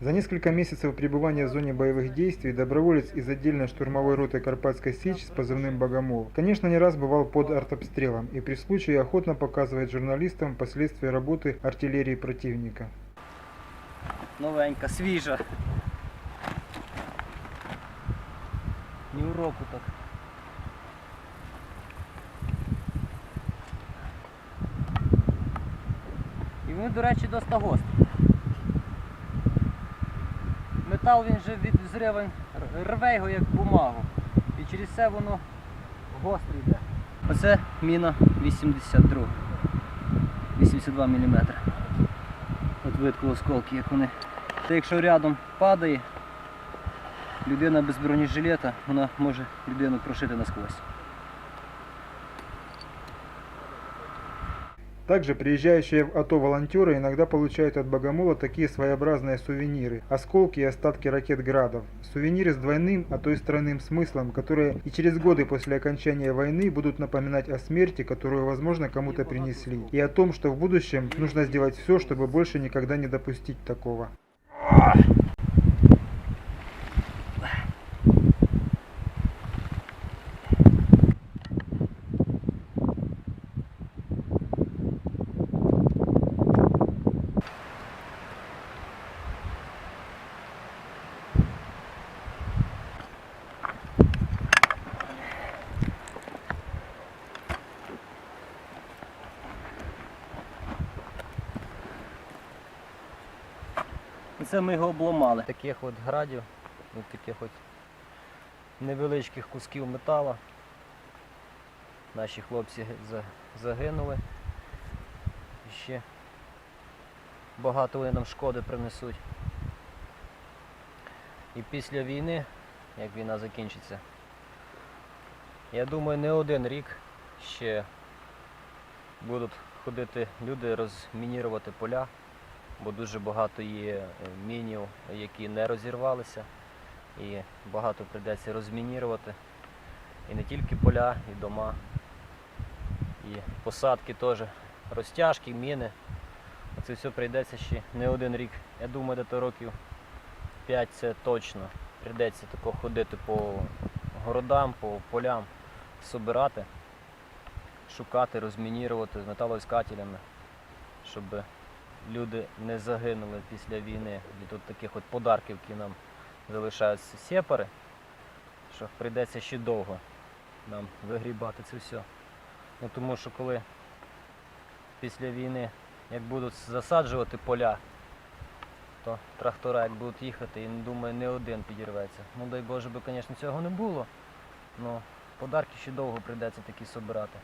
несколько месяцев пребывания в зоне боевых действий доброволец из отдельной штурмовой роты Карпатской Сечь с позывным «Богомол», конечно, не раз бывал под артобстрелом и при случае охотно показывает журналистам последствия работы артиллерии противника. Новенька, свіжа. Ні уроку так. І вони, до речі, досить гострі. Метал він же від зривань рве його як бумагу. І через це воно гостро йде. Оце міна 82. 82 мм. От видку осколки, як вони. Та якщо рядом падає, людина без бронежилета, вона може людину прошити насквозь. Также приезжающие в АТО волонтеры иногда получают от Богомола такие своеобразные сувениры, осколки и остатки ракет «Градов». Сувениры с двойным, а то и тройным смыслом, которые и через годы после окончания войны будут напоминать о смерти, которую, возможно, кому-то принесли, и о том, что в будущем нужно сделать все, чтобы больше никогда не допустить такого. Це ми його обламали. Таких от градів, от таких от невеличких кусків металу. Наші хлопці загинули. І ще багато вони нам шкоди принесуть. І після війни, як війна закінчиться, я думаю, не один рік ще будуть ходити люди розмінірувати поля бо дуже багато є е, мінів, які не розірвалися, і багато прийдеться розмінірувати. І не тільки поля, і дома, і посадки теж, розтяжки, міни. Оце все прийдеться ще не один рік. Я думаю, до років 5 це точно. Прийдеться тако ходити по городам, по полям, собирати, шукати, розмінірувати з металоіскателями, щоб люди не загинули після війни від от таких от подарків, які нам залишаються сепари, що прийдеться ще довго нам вигрібати це все. Ну, тому що коли після війни як будуть засаджувати поля, то трактора як будуть їхати, і думаю, не один підірветься. Ну дай Боже би, звісно, цього не було. але подарки ще довго прийдеться такі собирати.